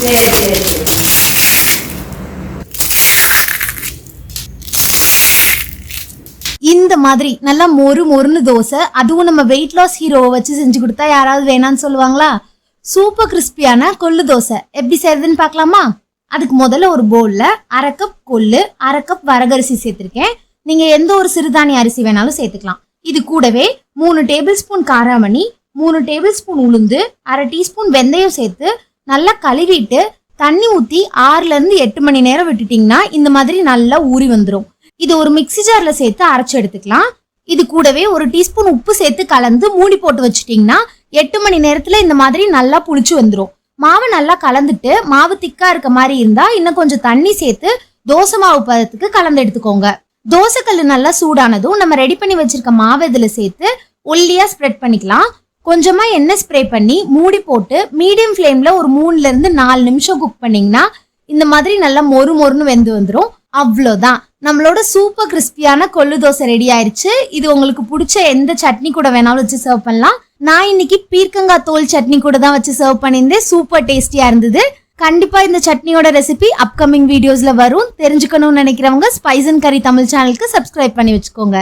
சரி சரி சரி இந்த மாதிரி நல்லா மொறு மொறுன்னு தோசை அதுவும் நம்ம வெயிட் லாஸ் ஹீரோவை வச்சு செஞ்சு கொடுத்தா யாராவது வேணாம்னு சொல்லுவாங்களா? சூப்பர் கிறிஸ்பியான கொள்ளு தோசை. எப்படி செய்யறதுன்னு பார்க்கலாமா? அதுக்கு முதல்ல ஒரு பவுலில் அரை கப் கொள்ளு அரை கப் வரகரிசி சேர்த்துருக்கேன். நீங்க எந்த ஒரு சிறுதானிய அரிசி வேணாலும் சேர்த்துக்கலாம். இது கூடவே மூணு டேபிள் ஸ்பூன் காராமணி மூணு டேபிள் ஸ்பூன் உளுந்து அரை டீஸ்பூன் வெந்தயம் சேர்த்து நல்லா கழுவிட்டு தண்ணி ஊற்றி ஆறுலேருந்து எட்டு மணி நேரம் விட்டுட்டிங்கன்னா இந்த மாதிரி நல்லா ஊறி வந்துடும் இது ஒரு மிக்ஸி ஜாரில் சேர்த்து அரைச்சி எடுத்துக்கலாம். இது கூடவே ஒரு டீஸ்பூன் உப்பு சேர்த்து கலந்து மூடி போட்டு வச்சுட்டிங்கன்னா எட்டு மணி நேரத்தில் இந்த மாதிரி நல்லா புளிச்சு வந்துடும் மாவு நல்லா கலந்துட்டு மாவு திக்கா இருக்க மாதிரி இருந்தால் இன்னும் கொஞ்சம் தண்ணி சேர்த்து தோசை மாவு பதத்துக்கு கலந்து எடுத்துக்கோங்க. தோசைக்கல் நல்லா சூடானதும் நம்ம ரெடி பண்ணி வச்சிருக்க மாவு இதில் சேர்த்து ஒல்லியாக ஸ்ப்ரெட் பண்ணிக்கலாம். கொஞ்சமா எண்ணெய் ஸ்ப்ரே பண்ணி மூடி போட்டு மீடியம் ஃப்ளேம்ல ஒரு மூணுல இருந்து நாலு நிமிஷம் குக் பண்ணீங்கன்னா இந்த மாதிரி நல்லா மொறு மொறுன்னு வெந்து வந்துடும் அவ்வளோதான். நம்மளோட சூப்பர் கிறிஸ்பியான கொள்ளு தோசை ரெடி ஆயிருச்சு. இது உங்களுக்கு பிடிச்ச எந்த சட்னி கூட வேணாலும் வச்சு சர்வ் பண்ணலாம். நான் இன்னைக்கு பீர்க்கங்காய் தோல் சட்னி கூட தான் வச்சு சர்வ் பண்ணியிருந்தேன். சூப்பர் டேஸ்டியா இருந்தது. கண்டிப்பா இந்த சட்னியோட ரெசிபி அப்கமிங் வீடியோஸ்ல வரும். தெரிஞ்சுக்கணும்னு நினைக்கிறவங்க ஸ்பைஸ் அண்ட் கறி தமிழ் சேனலுக்கு சப்ஸ்கிரைப் பண்ணி வச்சுக்கோங்க.